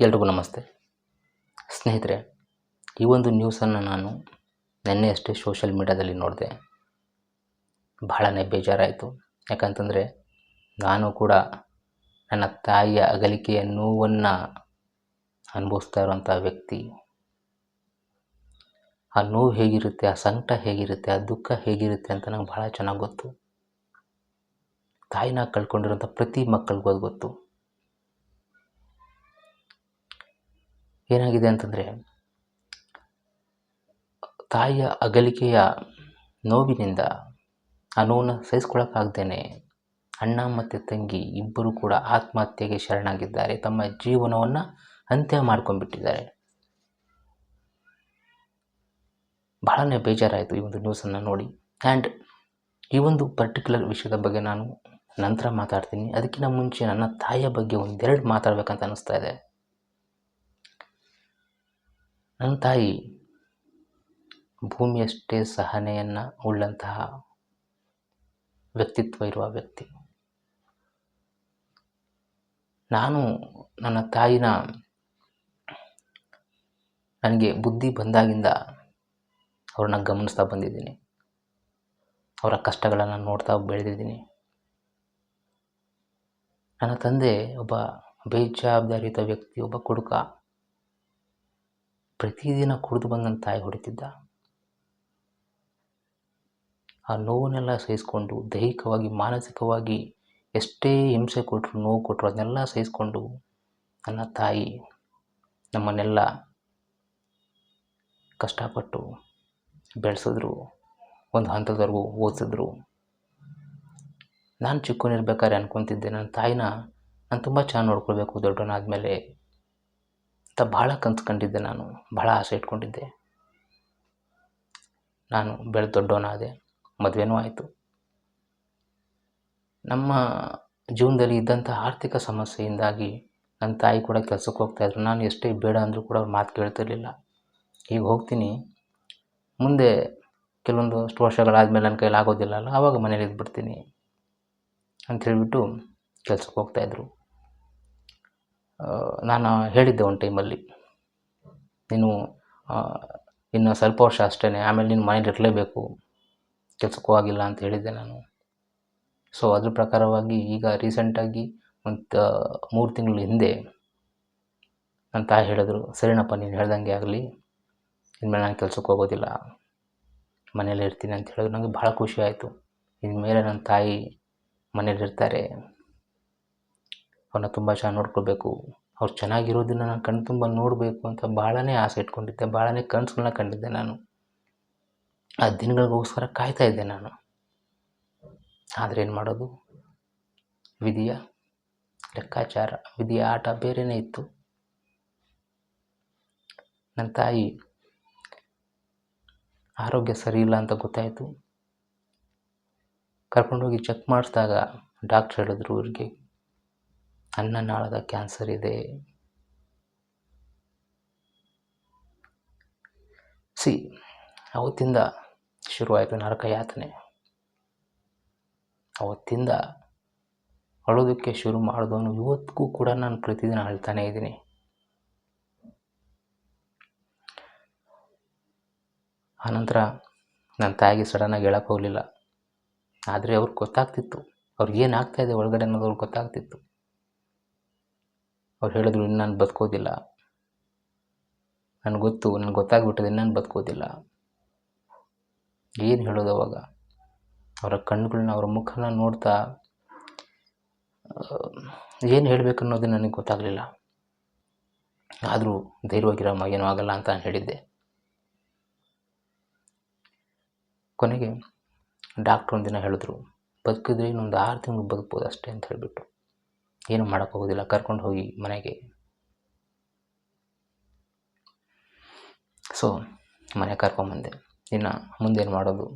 ಎಲ್ರಿಗೂ ನಮಸ್ತೆ. ಸ್ನೇಹಿತರೆ, ಈ ಒಂದು ನ್ಯೂಸನ್ನು ನಾನು ನಿನ್ನೆ ಅಷ್ಟೇ ಸೋಷಿಯಲ್ ಮೀಡ್ಯಾದಲ್ಲಿ ನೋಡಿದೆ. ಬಹಳನೇ ಬೇಜಾರಾಯಿತು. ಯಾಕಂತಂದರೆ, ನಾನು ಕೂಡ ನನ್ನ ತಾಯಿಯ ಅಗಲಿಕೆಯ ನೋವನ್ನು ಅನುಭವಿಸ್ತಾ ಇರುವಂಥ ವ್ಯಕ್ತಿ. ಆ ನೋವು ಹೇಗಿರುತ್ತೆ, ಆ ಸಂಕಟ ಹೇಗಿರುತ್ತೆ, ಆ ದುಃಖ ಹೇಗಿರುತ್ತೆ ಅಂತ ನಂಗೆ ಭಾಳ ಚೆನ್ನಾಗಿ ಗೊತ್ತು. ತಾಯಿನ ಕಳ್ಕೊಂಡಿರೋಂಥ ಪ್ರತಿ ಮಕ್ಕಳಿಗೂ ಅದು ಗೊತ್ತು. ಏನಾಗಿದೆ ಅಂತಂದರೆ, ತಾಯಿಯ ಅಗಲಿಕೆಯ ನೋವಿನಿಂದ ಆ ನೋವನ್ನು ಸಹಿಸ್ಕೊಳ್ಳೋಕ್ಕಾಗ್ದೇ ಅಣ್ಣ ಮತ್ತು ತಂಗಿ ಇಬ್ಬರು ಕೂಡ ಆತ್ಮಹತ್ಯೆಗೆ ಶರಣಾಗಿದ್ದಾರೆ. ತಮ್ಮ ಜೀವನವನ್ನು ಅಂತ್ಯ ಮಾಡ್ಕೊಂಡ್ಬಿಟ್ಟಿದ್ದಾರೆ. ಬಹಳನೇ ಬೇಜಾರಾಯಿತು ಈ ಒಂದು ನ್ಯೂಸನ್ನು ನೋಡಿ. ಆ್ಯಂಡ್ ಈ ಒಂದು ಪರ್ಟಿಕ್ಯುಲರ್ ವಿಷಯದ ಬಗ್ಗೆ ನಾನು ನಂತರ ಮಾತಾಡ್ತೀನಿ. ಅದಕ್ಕಿಂತ ಮುಂಚೆ ನನ್ನ ತಾಯಿಯ ಬಗ್ಗೆ ಒಂದೆರಡು ಮಾತಾಡಬೇಕಂತ ಅನ್ನಿಸ್ತಾ ಇದೆ. ನನ್ನ ತಾಯಿ ಭೂಮಿಯಷ್ಟೇ ಸಹನೆಯನ್ನು ಉಳ್ಳಂತಹ ವ್ಯಕ್ತಿತ್ವ ಇರುವ ವ್ಯಕ್ತಿ. ನಾನು ನನ್ನ ತಾಯಿನ ನನಗೆ ಬುದ್ಧಿ ಬಂದಾಗಿಂದ ಅವ್ರನ್ನ ಗಮನಿಸ್ತಾ ಬಂದಿದ್ದೀನಿ. ಅವರ ಕಷ್ಟಗಳನ್ನು ನೋಡ್ತಾ ಬೆಳೆದಿದ್ದೀನಿ. ನನ್ನ ತಂದೆ ಒಬ್ಬ ಬೇಜವಾಬ್ದಾರಿಯುತ ವ್ಯಕ್ತಿ, ಒಬ್ಬ ಕುಡುಕ. ಪ್ರತಿದಿನ ಕುಡಿದು ಬಂದು ನನ್ನ ತಾಯಿ ಹೊಡಿತಿದ್ದ. ಆ ನೋವನ್ನೆಲ್ಲ ಸಹಿಸ್ಕೊಂಡು ದೈಹಿಕವಾಗಿ, ಮಾನಸಿಕವಾಗಿ ಎಷ್ಟೇ ಹಿಂಸೆ ಕೊಟ್ಟರು ನೋವು ಕೊಟ್ಟರು ಅದನ್ನೆಲ್ಲ ಸಹಿಸ್ಕೊಂಡು ನನ್ನ ತಾಯಿ ನಮ್ಮನ್ನೆಲ್ಲ ಕಷ್ಟಪಟ್ಟು ಬೆಳೆಸಿದ್ರು. ಒಂದು ಹಂತದವರೆಗೂ ಓದಿಸಿದ್ರು. ನಾನು ಚಿಕ್ಕವನಿರ್ಬೇಕಾದ್ರೆ ಅನ್ಕೊತಿದ್ದೆ. ನನ್ನ ತಾಯಿನ ನಾನು ತುಂಬ ಚೆನ್ನಾಗಿ ನೋಡ್ಕೊಳ್ಬೇಕು ದೊಡ್ಡವನಾದಮೇಲೆ. ಅಂತ ಭಾಳ ಕನಸು ಕಂಡಿದ್ದೆ ನಾನು ಭಾಳ ಆಸೆ ಇಟ್ಕೊಂಡಿದ್ದೆ. ನಾನು ಬೆಳೆದು ದೊಡ್ಡವನಾದೆ ಮದುವೆನೂ ಆಯಿತು. ನಮ್ಮ ಜೀವನದಲ್ಲಿ ಇದ್ದಂಥ ಆರ್ಥಿಕ ಸಮಸ್ಯೆಯಿಂದಾಗಿ ನನ್ನ ತಾಯಿ ಕೂಡ ಕೆಲಸಕ್ಕೆ ಹೋಗ್ತಾಯಿದ್ರು ನಾನು ಎಷ್ಟೇ ಬೇಡ ಅಂದರೂ ಕೂಡ ಅವ್ರು ಮಾತು ಕೇಳ್ತಿರ್ಲಿಲ್ಲ ಈಗ ಹೋಗ್ತೀನಿ. ಮುಂದೆ ಕೆಲವೊಂದು ಅಷ್ಟು ವರ್ಷಗಳಾದಮೇಲೆ ನನ್ನ ಕೈಲಿ ಆಗೋದಿಲ್ಲ ಅಲ್ಲ, ಆವಾಗ ಮನೇಲಿ ಇದ್ಬಿಡ್ತೀನಿ ಅಂತ ಹೇಳಿಬಿಟ್ಟು ಕೆಲ್ಸಕ್ಕೆ ಹೋಗ್ತಾಯಿದ್ರು ನಾನು ಹೇಳಿದ್ದೆ ಒಂದು ಟೈಮಲ್ಲಿ ನೀನು ಇನ್ನು ಸ್ವಲ್ಪ ವರ್ಷ ಅಷ್ಟೇ ಆಮೇಲೆ ನೀನು ಮನೇಲಿ ಇರಲೇಬೇಕು, ಕೆಲಸಕ್ಕೂ ಆಗಿಲ್ಲ ಅಂತ ಹೇಳಿದ್ದೆ ನಾನು. ಸೊ ಅದ್ರ ಪ್ರಕಾರವಾಗಿ ಈಗ ರೀಸೆಂಟಾಗಿ ಒಂದು ಮೂರು ತಿಂಗಳ ಹಿಂದೆ ನನ್ನ ತಾಯಿ ಹೇಳಿದ್ರು, ಸರಿನಪ್ಪ, ನೀನು ಹೇಳ್ದಂಗೆ ಆಗಲಿ. ಇನ್ಮೇಲೆ ನಾನು ಕೆಲಸಕ್ಕೆ ಹೋಗೋದಿಲ್ಲ. ಮನೇಲಿ ಇರ್ತೀನಿ ಅಂತ ಹೇಳಿದ್ರು. ನನಗೆ ಭಾಳ ಖುಷಿ ಆಯಿತು. ಇನ್ಮೇಲೆ ನನ್ನ ತಾಯಿ ಮನೇಲಿರ್ತಾರೆ ಅವ್ರನ್ನ ತುಂಬ ಚೆನ್ನಾಗಿ ನೋಡ್ಕೊಳ್ಬೇಕು. ಅವ್ರು ಚೆನ್ನಾಗಿರೋದನ್ನು ನಾನು ಕಣ್ಣು ತುಂಬ ನೋಡಬೇಕು ಅಂತ ಭಾಳನೇ ಆಸೆ ಇಟ್ಕೊಂಡಿದ್ದೆ ಭಾಳನೇ ಕನಸುಗಳನ್ನ ಕಂಡಿದ್ದೆ ನಾನು. ಆ ದಿನಗಳಿಗೋಸ್ಕರ ಕಾಯ್ತಾ ಇದ್ದೆ ನಾನು. ಆದರೆ ಏನು ಮಾಡೋದು? ವಿಧಿಯ? ಲೆಕ್ಕಾಚಾರ? ವಿಧಿಯ ಆಟ ಬೇರೆಯೇ ಇತ್ತು. ನನ್ನ ತಾಯಿ ಆರೋಗ್ಯ ಸರಿ ಇಲ್ಲ ಅಂತ ಗೊತ್ತಾಯಿತು. ಕರ್ಕೊಂಡೋಗಿ ಚೆಕ್ ಮಾಡಿಸಿದಾಗ ಡಾಕ್ಟ್ರ್ ಹೇಳಿದ್ರು ಇವ್ರಿಗೆ. ಅನ್ನನಾಳದ ಕ್ಯಾನ್ಸರ್ ಇದೆ. ಸಿ, ಅವತ್ತಿಂದ ಶುರುವಾಯಿತು ನರಕ ಯಾತನೆ. ಅವತ್ತಿಂದ ಅಳೋದಕ್ಕೆ ಶುರು ಮಾಡಿದವನು ಇವತ್ತಿಗೂ ಕೂಡ ನಾನು ಪ್ರತಿದಿನ ಅಳ್ತಾನೇ ಇದ್ದೀನಿ. ಆನಂತರ ನನ್ನ ತಾಯಿಗೆ ಸಡನ್ನಾಗಿ ಹೇಳಕ್ಕೆ ಹೋಗಲಿಲ್ಲ. ಆದರೆ ಅವ್ರಿಗೆ ಗೊತ್ತಾಗ್ತಿತ್ತು. ಅವ್ರಿಗೆ ಏನಾಗ್ತಾಯಿದೆ ಒಳಗಡೆ ಅನ್ನೋದು ಅವ್ರಿಗೆ ಗೊತ್ತಾಗ್ತಿತ್ತು. ಅವ್ರು ಹೇಳಿದ್ರು, ಇನ್ನು ನಾನು ಬದುಕೋದಿಲ್ಲ. ನನಗೆ ಗೊತ್ತು, ನನಗೆ ಗೊತ್ತಾಗ್ಬಿಟ್ಟಿದೆ ಇನ್ನು ನಾನು ಬದುಕೋದಿಲ್ಲ. ಏನು ಹೇಳೋದು ಅವಾಗ? ಅವರ ಕಣ್ಣುಗಳನ್ನ, ಅವರ ಮುಖನ ನೋಡ್ತಾ ಏನು ಹೇಳಬೇಕು ಅನ್ನೋದು ನನಗೆ ಗೊತ್ತಾಗಲಿಲ್ಲ. ಆದರೂ ಧೈರ್ಯವಾಗಿರಮ್ಮ ಏನೂ ಆಗಲ್ಲ ಅಂತ ನಾನು ಹೇಳಿದ್ದೆ. ಕೊನೆಗೆ ಡಾಕ್ಟ್ರ್ ಒಂದಿನ ಹೇಳಿದ್ರು, ಬದುಕಿದ್ರೆ ಇನ್ನೊಂದು ಆರು ತಿಂಗಳು ಬದುಕ್ಬೋದು ಅಷ್ಟೇ ಅಂತ ಹೇಳಿಬಿಟ್ಟು ಏನು ಮಾಡೋಕ್ಕೋಗೋದಿಲ್ಲ. ಕರ್ಕೊಂಡು ಹೋಗಿ ಮನೆಗೆ. ಸೊ ಮನೆ ಕರ್ಕೊಂಬಂದೆ. ಇನ್ನು ಮುಂದೇನು ಮಾಡೋದು?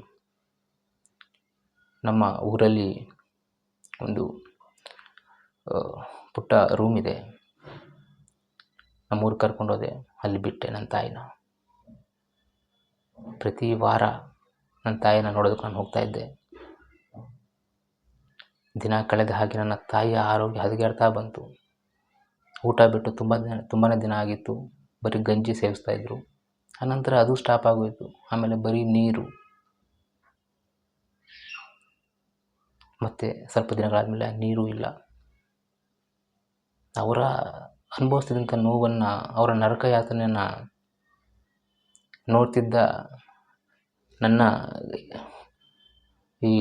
ನಮ್ಮ ಊರಲ್ಲಿ ಒಂದು ಪುಟ್ಟ ರೂಮ್ ಇದೆ. ನಮ್ಮೂರು ಕರ್ಕೊಂಡೋದೆ ಅಲ್ಲಿ ಬಿಟ್ಟೆ ನನ್ನ ತಾಯಿನ. ಪ್ರತಿ ವಾರ ನನ್ನ ತಾಯಿನ ನೋಡೋದಕ್ಕೆ ನಾನು ಹೋಗ್ತಾಯಿದ್ದೆ ದಿನ ಕಳೆದ ಹಾಗೆ ನನ್ನ ತಾಯಿಯ ಆರೋಗ್ಯ ಹದಗೆಡ್ತಾ ಬಂತು. ಊಟ ಬಿಟ್ಟು ತುಂಬ ದಿನ ತುಂಬಾ ದಿನ ಆಗಿತ್ತು. ಬರೀ ಗಂಜಿ ಸೇವಿಸ್ತಾಯಿದ್ರು ಆನಂತರ ಅದು ಸ್ಟಾಪ್ ಆಗೋಯಿತು. ಆಮೇಲೆ ಬರೀ ನೀರು. ಮತ್ತು ಸ್ವಲ್ಪ ದಿನಗಳಾದಮೇಲೆ ನೀರು ಇಲ್ಲ. ಅವರ ಅನುಭವಿಸ್ತಿದ್ದಂಥ ನೋವನ್ನು, ಅವರ ನರಕ ಯಾತನೆಯನ್ನು ನೋಡ್ತಿದ್ದ ನನ್ನ ಈ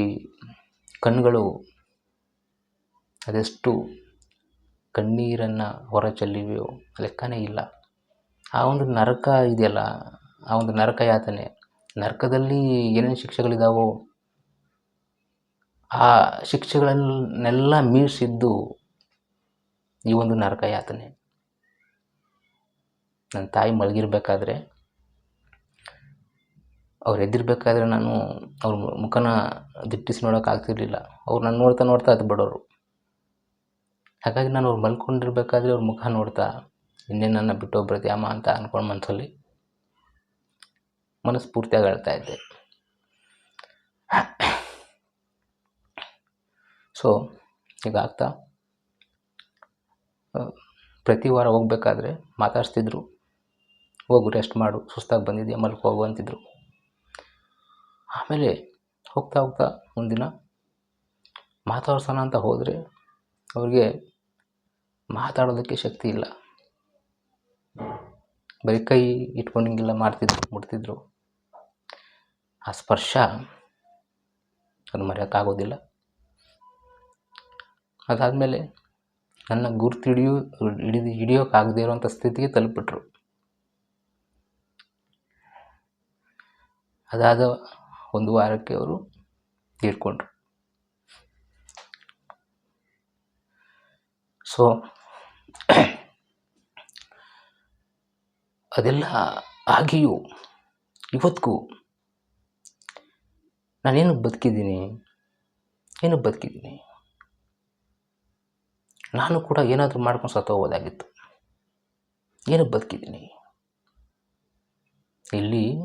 ಕಣ್ಣುಗಳು ಅದೆಷ್ಟು ಕಣ್ಣೀರನ್ನು ಹೊರ ಚೆಲ್ಲಿವೆಯೋ ಲೆಕ್ಕನೇ ಇಲ್ಲ. ಆ ಒಂದು ನರಕ ಇದೆಯಲ್ಲ, ಆ ಒಂದು ನರಕ ಯಾತನೆ, ನರಕದಲ್ಲಿ ಏನೇನು ಶಿಕ್ಷೆಗಳಿದ್ದಾವೋ ಆ ಶಿಕ್ಷೆಗಳನ್ನೆಲ್ಲ ಮೀರಿಸಿದ್ದು ಈ ಒಂದು ನರಕ ಯಾತನೆ. ನನ್ನ ತಾಯಿ ಮಲಗಿರ್ಬೇಕಾದ್ರೆ, ಅವ್ರು ಎದ್ದಿರಬೇಕಾದ್ರೆ ನಾನು ಅವ್ರ ಮುಖನ ದಿಟ್ಟಿಸಿ ನೋಡೋಕ್ಕಾಗ್ತಿರ್ಲಿಲ್ಲ ಅವ್ರು ನಾನು ನೋಡ್ತಾ ನೋಡ್ತಾ ಅದು ಬಿಡೋರು. ಹಾಗಾಗಿ ನಾನು ಅವ್ರು ಮಲ್ಕೊಂಡಿರ್ಬೇಕಾದ್ರೆ ಅವ್ರ ಮುಖ ನೋಡ್ತಾ ಇನ್ನೇ ನನ್ನ ಬಿಟ್ಟು ಹೋಗ್ಬಿಡ್ತೀಯ ಯಾಮ ಅಂತ ಅಂದ್ಕೊಂಡು ಮನಸ್ಸಲ್ಲಿ ಮನಸ್ಫೂರ್ತಿಯಾಗಿ ಅಳ್ತಾ ಇದ್ದೆ. ಸೊ ಹೀಗಾಗ್ತಾ ಪ್ರತಿ ವಾರ ಹೋಗ್ಬೇಕಾದ್ರೆ ಮಾತಾಡಿಸ್ತಿದ್ರು, ಹೋಗು ರೆಸ್ಟ್ ಮಾಡು, ಸುಸ್ತಾಗಿ ಬಂದಿದ್ದೀಯ ಮಲ್ಕೋ, ಹೋಗು, ಅಂತಿದ್ರು. ಆಮೇಲೆ ಹೋಗ್ತಾ ಹೋಗ್ತಾ ಒಂದಿನ ಮಾತಾಡ್ಸೋಣ ಅಂತ ಹೋದರೆ ಅವ್ರಿಗೆ ಮಾತಾಡೋದಕ್ಕೆ ಶಕ್ತಿ ಇಲ್ಲ. ಬರೀ ಕೈ ಇಟ್ಕೊಂಡು ಹಿಂಗೆಲ್ಲ ಮಾಡ್ತಿದ್ರು, ಮುಟ್ತಿದ್ರು. ಆ ಸ್ಪರ್ಶ ಅದು ಮರೆಯೋಕ್ಕಾಗೋದಿಲ್ಲ ಅದಾದಮೇಲೆ ನನ್ನ ಗುರ್ತು ಹಿಡಿಯೋ, ಹಿಡಿದು ಹಿಡಿಯೋಕ್ಕಾಗದೇ ಇರುವಂಥ ಸ್ಥಿತಿಗೆ ತಲುಪಿಟ್ರು. ಅದಾದ ಒಂದು ವಾರಕ್ಕೆ ಅವರು ತೀರ್ಕೊಂಡ್ರು. ಸೊ, ಅದೆಲ್ಲ ಆಗಿಯೂ ಇವತ್ತಿಗೂ ನಾನೇನು ಬದುಕಿದ್ದೀನಿ? ಏನು ಬದುಕಿದ್ದೀನಿ? ನಾನು ಕೂಡ ಏನಾದರೂ ಮಾಡ್ಕೊಂಡು ಸತ್ತೋಗ್ಬೋದಾಗಿತ್ತು ಏನು ಬದುಕಿದ್ದೀನಿ? ಇಲ್ಲಿ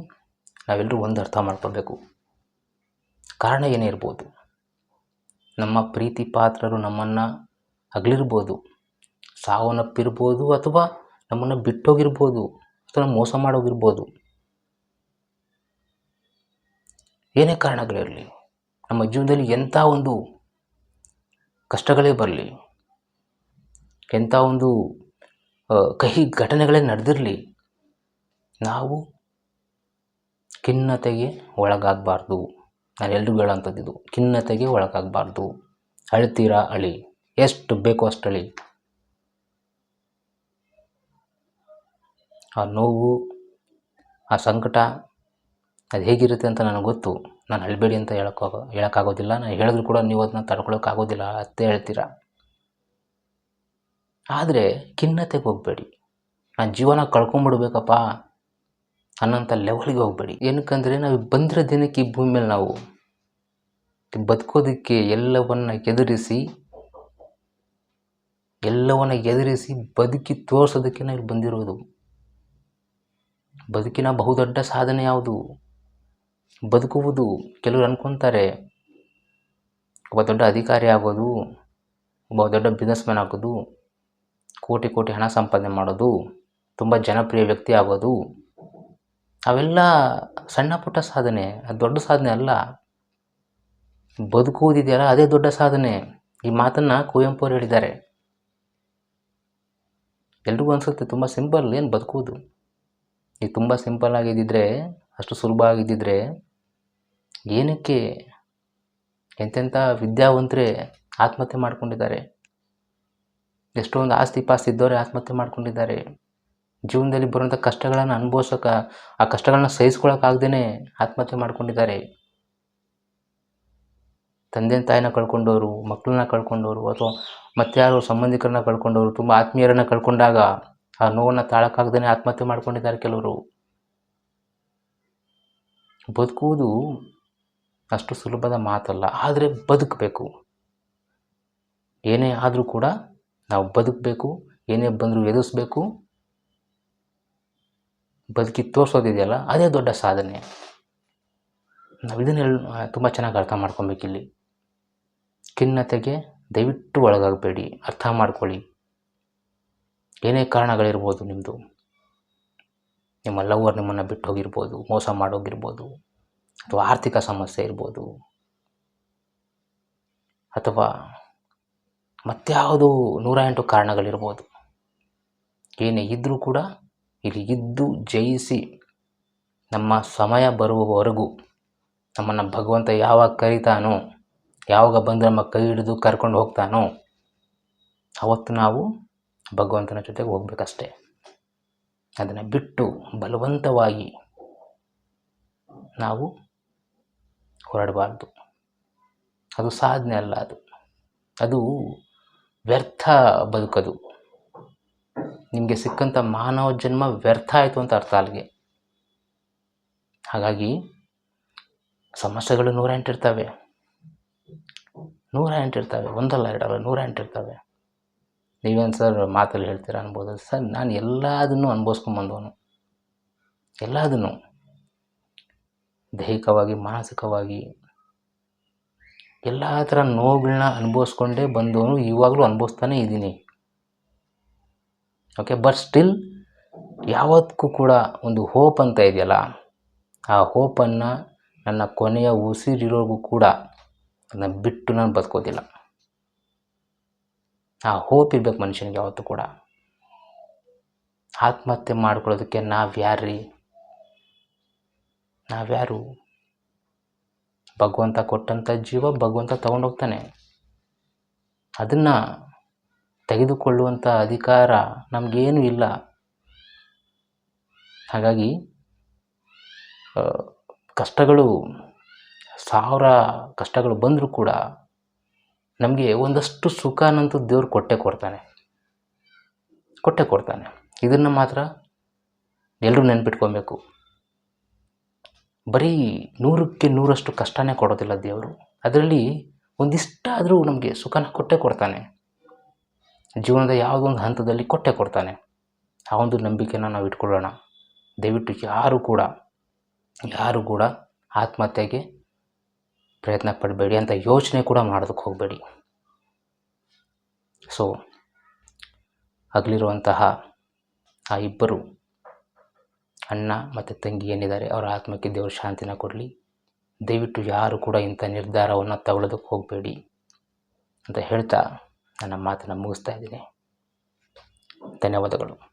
ನಾವೆಲ್ಲರೂ ಒಂದು ಅರ್ಥ ಮಾಡ್ಕೊಳ್ಬೇಕು. ಕಾರಣ ಏನೇ ಇರ್ಬೋದು. ನಮ್ಮ ಪ್ರೀತಿ ಪಾತ್ರರು ನಮ್ಮನ್ನು ಅಗಲಿರ್ಬೋದು ಸಾವನ್ನಪ್ಪಿರ್ಬೋದು ಅಥವಾ ನಮ್ಮನ್ನು ಬಿಟ್ಟೋಗಿರ್ಬೋದು ಅಥವಾ ಮೋಸ ಮಾಡೋಗಿರ್ಬೋದು. ಏನೇ ಕಾರಣಗಳಿರಲಿ ನಮ್ಮ ಜೀವನದಲ್ಲಿ ಎಂಥ ಒಂದು ಕಷ್ಟಗಳೇ ಬರಲಿ, ಎಂಥ ಒಂದು ಕಹಿ ಘಟನೆಗಳೇ ನಡೆದಿರಲಿ, ನಾವು ಖಿನ್ನತೆಗೆ ಒಳಗಾಗಬಾರ್ದು. ನಾನು ಎಲ್ರಿಗೂ ಹೇಳೋಂಥದ್ದು ಇದು, ಖಿನ್ನತೆಗೆ ಒಳಗಾಗಬಾರ್ದು. ಅಳ್ತೀರಾ, ಅಳಿ? ಎಷ್ಟು ಬೇಕೋ ಅಷ್ಟು ಆ ನೋವು, ಆ ಸಂಕಟ, ಅದು ಹೇಗಿರುತ್ತೆ ಅಂತ ನನಗೆ ಗೊತ್ತು. ನಾನು ಅಳಬೇಡಿ ಅಂತ ಹೇಳೋಕ್ಕಾಗೋ ಹೇಳೋಕ್ಕಾಗೋದಿಲ್ಲ. ನಾನು ಹೇಳಿದ್ರು ಕೂಡ ನೀವು ಅದನ್ನ ತಡ್ಕೊಳೋಕ್ಕಾಗೋದಿಲ್ಲ ಅತ್ತೆ ಹೇಳ್ತೀರ? ಆದರೆ ಖಿನ್ನತೆಗೆ ಹೋಗಬೇಡಿ. ನಾನು ಜೀವನ ಕಳ್ಕೊಂಬಿಡ್ಬೇಕಪ್ಪ ಅನ್ನೋಂಥ ಲೆವೆಲ್ಗೆ ಹೋಗಬೇಡಿ. ಏನಕ್ಕಂದರೆ ನಾವು ಬಂದಿರೋ ದಿನಕ್ಕೆ ಈ ಭೂಮಿ ಮೇಲೆ ನಾವು ಬದುಕೋದಕ್ಕೆ ಎಲ್ಲವನ್ನು ಎದುರಿಸಿ ಎಲ್ಲವನ್ನು ಎದುರಿಸಿ ಬದುಕಿ ತೋರಿಸೋದಕ್ಕೆ ಇಲ್ಲಿ ಬಂದಿರೋದು. ಬದುಕಿನ ಬಹುದೊಡ್ಡ ಸಾಧನೆ ಯಾವುದು? ಬದುಕುವುದು. ಕೆಲವರು ಅನ್ಕೊತಾರೆ, ಒಬ್ಬ ದೊಡ್ಡ ಅಧಿಕಾರಿ ಆಗೋದು, ಒಬ್ಬ ದೊಡ್ಡ ಬಿಸ್ನೆಸ್ ಮ್ಯಾನ್ ಆಗೋದು, ಕೋಟಿ ಕೋಟಿ ಹಣ ಸಂಪಾದನೆ ಮಾಡೋದು, ತುಂಬ ಜನಪ್ರಿಯ ವ್ಯಕ್ತಿ ಆಗೋದು. ಅವೆಲ್ಲ ಸಣ್ಣ ಪುಟ್ಟ ಸಾಧನೆ, ಅದು ದೊಡ್ಡ ಸಾಧನೆ ಅಲ್ಲ. ಬದುಕುವುದಿದೆಯಲ್ಲ ಅದೇ ದೊಡ್ಡ ಸಾಧನೆ. ಈ ಮಾತನ್ನು ಕುವೆಂಪು ಅವರು ಹೇಳಿದ್ದಾರೆ. ಎಲ್ರಿಗೂ ಅನಿಸುತ್ತೆ ತುಂಬ ಸಿಂಪಲ್, ಏನು ಬದುಕೋದು ಈಗ ತುಂಬ ಸಿಂಪಲ್ ಆಗಿದ್ದಿದ್ರೆ, ಅಷ್ಟು ಸುಲಭ ಆಗಿದ್ದಿದ್ರೆ, ಏನಕ್ಕೆ ಎಂತೆಂಥ ವಿದ್ಯಾವಂತರೇ ಆತ್ಮಹತ್ಯೆ ಮಾಡ್ಕೊಂಡಿದ್ದಾರೆ? ಎಷ್ಟೊಂದು ಆಸ್ತಿ ಪಾಸ್ತಿ ಇದ್ದವರೇ ಆತ್ಮಹತ್ಯೆ ಮಾಡ್ಕೊಂಡಿದ್ದಾರೆ? ಜೀವನದಲ್ಲಿ ಬರುವಂಥ ಕಷ್ಟಗಳನ್ನು ಅನುಭವಿಸೋಕೆ, ಆ ಕಷ್ಟಗಳನ್ನ ಸಹಿಸ್ಕೊಳಕ್ಕಾಗ್ದೇ ಆತ್ಮಹತ್ಯೆ ಮಾಡ್ಕೊಂಡಿದ್ದಾರೆ. ತಂದೆ ತಾಯಿನ ಕಳ್ಕೊಂಡವರು ಮಕ್ಕಳನ್ನ ಕಳ್ಕೊಂಡವರು, ಅಥವಾ ಮತ್ತಾರು ಸಂಬಂಧಿಕರನ್ನ ಕಳ್ಕೊಂಡವರು, ತುಂಬ ಆತ್ಮೀಯರನ್ನು ಕಳ್ಕೊಂಡಾಗ ಆ ನೋವನ್ನು ತಾಳಕ್ಕಾಗ್ದೇ ಆತ್ಮಹತ್ಯೆ ಮಾಡ್ಕೊಂಡಿದ್ದಾರೆ ಕೆಲವರು. ಬದುಕುವುದು ಅಷ್ಟು ಸುಲಭದ ಮಾತಲ್ಲ, ಆದರೆ ಬದುಕಬೇಕು. ಏನೇ ಆದರೂ ಕೂಡ ನಾವು ಬದುಕಬೇಕು, ಏನೇ ಬಂದರೂ ಎದುರಿಸ್ಬೇಕು. ಬದುಕಿ ತೋರಿಸೋದಿದೆಯಲ್ಲ, ಅದೇ ದೊಡ್ಡ ಸಾಧನೆ. ನಾವು ಇದನ್ನ ತುಂಬ ಚೆನ್ನಾಗಿ ಅರ್ಥ ಮಾಡ್ಕೊಬೇಕಿಲ್ಲಿ. ಖಿನ್ನತೆಗೆ ದಯವಿಟ್ಟು ಒಳಗಾಗಬೇಡಿ. ಅರ್ಥ ಮಾಡ್ಕೊಳ್ಳಿ. ಏನೇ ಕಾರಣಗಳಿರ್ಬೋದು ನಿಮ್ಮದು ನಿಮ್ಮ ಲವರ್ ನಿಮ್ಮನ್ನು ಬಿಟ್ಟು ಹೋಗಿರ್ಬೋದು ಮೋಸ ಮಾಡೋಗಿರ್ಬೋದು, ಅಥವಾ ಆರ್ಥಿಕ ಸಮಸ್ಯೆ ಇರ್ಬೋದು, ಅಥವಾ ಮತ್ಯಾವುದು ನೂರ ಎಂಟು ಕಾರಣಗಳಿರ್ಬೋದು. ಏನೇ ಇದ್ದರೂ ಕೂಡ ಇಲ್ಲಿ ಇದ್ದು ಜಯಿಸಿ ನಮ್ಮ ಸಮಯ ಬರುವವರೆಗೂ ನಮ್ಮನ್ನು ಭಗವಂತ ಯಾವಾಗ ಕರೀತಾನೋ ಯಾವಾಗ ಬಂದು ನಮ್ಮ ಕೈ ಹಿಡಿದು ಕರ್ಕೊಂಡು ಹೋಗ್ತಾನೋ, ಅವತ್ತು ನಾವು ಭಗವಂತನ ಜೊತೆಗೆ ಹೋಗ್ಬೇಕಷ್ಟೆ. ಅದನ್ನು ಬಿಟ್ಟು ಬಲವಂತವಾಗಿ ನಾವು ಹೊರಡಬಾರ್ದು. ಅದು ಸಾಧನೆ ಅಲ್ಲ ಅದು. ಅದು ವ್ಯರ್ಥ ಬದುಕದು. ನಿಮಗೆ ಸಿಕ್ಕಂಥ ಮಾನವ ಜನ್ಮ ವ್ಯರ್ಥ ಆಯಿತು ಅಂತ ಅರ್ಥ ಅಲ್ಲಿಗೆ ಹಾಗಾಗಿ ಸಮಸ್ಯೆಗಳು ನೂರ ಎಂಟಿರ್ತವೆ ನೂರ ಎಂಟಿರ್ತವೆ ಒಂದಲ್ಲ ಎರಡಲ್ಲ, ನೂರ ಎಂಟಿರ್ತವೆ ನೀವೇನು ಸರ್ ಮಾತಲ್ಲಿ ಹೇಳ್ತೀರ ಅನ್ಬೋದು? ಸರ್, ನಾನು ಎಲ್ಲದನ್ನು ಅನುಭವಿಸ್ಕೊಂಬಂದವನು. ಎಲ್ಲದನ್ನು. ದೈಹಿಕವಾಗಿ, ಮಾನಸಿಕವಾಗಿ, ಎಲ್ಲ ಥರ ನೋವುಗಳನ್ನ ಅನುಭವಿಸ್ಕೊಂಡೇ ಬಂದವನು ಇವಾಗಲೂ ಅನುಭವಿಸ್ತಾನೆ ಇದ್ದೀನಿ. ಓಕೆ ಬಟ್ ಸ್ಟಿಲ್ ಯಾವತ್ತಕ್ಕೂ ಕೂಡ ಒಂದು ಹೋಪ್ ಅಂತ ಇದೆಯಲ್ಲ, ಆ ಹೋಪನ್ನು ನನ್ನ ಕೊನೆಯ ಉಸಿರಿರೋರ್ಗೂ ಕೂಡ ಅದನ್ನ ಬಿಟ್ಟು ನಾನು ಬದುಕೋದಿಲ್ಲ. ಆ ಹೋಪ್ ಇರ್ಬೇಕು ಮನುಷ್ಯನಿಗೆ ಯಾವತ್ತೂ ಕೂಡ. ಆತ್ಮಹತ್ಯೆ ಮಾಡ್ಕೊಳ್ಳೋದಕ್ಕೆ ನಾವ್ಯಾರ್ರಿ ನಾವ್ಯಾರು ಭಗವಂತ ಕೊಟ್ಟಂಥ ಜೀವ ಭಗವಂತ ತಗೊಂಡೋಗ್ತಾನೆ. ಅದನ್ನು ತೆಗೆದುಕೊಳ್ಳುವಂಥ ಅಧಿಕಾರ ನಮಗೇನೂ ಇಲ್ಲ. ಹಾಗಾಗಿ ಕಷ್ಟಗಳು ಸಾವಿರ ಕಷ್ಟಗಳು ಬಂದರೂ ಕೂಡ ನಮಗೆ ಒಂದಷ್ಟು ಸುಖನಂತೂ ದೇವ್ರು ಕೊಟ್ಟೆ ಕೊಡ್ತಾನೆ. ಕೊಟ್ಟೆ ಕೊಡ್ತಾನೆ. ಇದನ್ನು ಮಾತ್ರ ಎಲ್ಲರೂ ನೆನ್ಪಿಟ್ಕೊಬೇಕು. ಬರೀ ನೂರಕ್ಕೆ ನೂರಷ್ಟು ಕಷ್ಟನೇ ಕೊಡೋದಿಲ್ಲ ದೇವರು. ಅದರಲ್ಲಿ ಒಂದಿಷ್ಟಾದರೂ ನಮಗೆ ಸುಖನ ಕೊಟ್ಟೆ ಕೊಡ್ತಾನೆ. ಜೀವನದ ಯಾವುದೋ ಒಂದು ಹಂತದಲ್ಲಿ ಕೊಟ್ಟೆ ಕೊಡ್ತಾನೆ. ಆ ಒಂದು ನಂಬಿಕೆನ ನಾವು ಇಟ್ಕೊಳ್ಳೋಣ. ದಯವಿಟ್ಟು ಯಾರು ಕೂಡ ಯಾರು ಕೂಡ ಆತ್ಮಹತ್ಯೆಗೆ ಪ್ರಯತ್ನ ಪಡಬೇಡಿ ಅಂತ ಯೋಚನೆ ಕೂಡ ಮಾಡೋದಕ್ಕೆ ಹೋಗಬೇಡಿ. ಸೊ ಅಗಲಿರುವಂತಹ ಆ ಇಬ್ಬರು, ಅಣ್ಣ ಮತ್ತು ತಂಗಿ ಏನಿದ್ದಾರೆ, ಅವರ ಆತ್ಮಕ್ಕೆ ದೇವರು ಶಾಂತಿನ ಕೊಡಲಿ. ದಯವಿಟ್ಟು ಯಾರು ಕೂಡ ಇಂಥ ನಿರ್ಧಾರವನ್ನು ತಗೊಳ್ಳೋದಕ್ಕೆ ಹೋಗಬೇಡಿ ಅಂತ ಹೇಳ್ತಾ ನನ್ನ ಮಾತನ್ನು ಮುಗಿಸ್ತಾ ಇದ್ದೀನಿ. ಧನ್ಯವಾದಗಳು.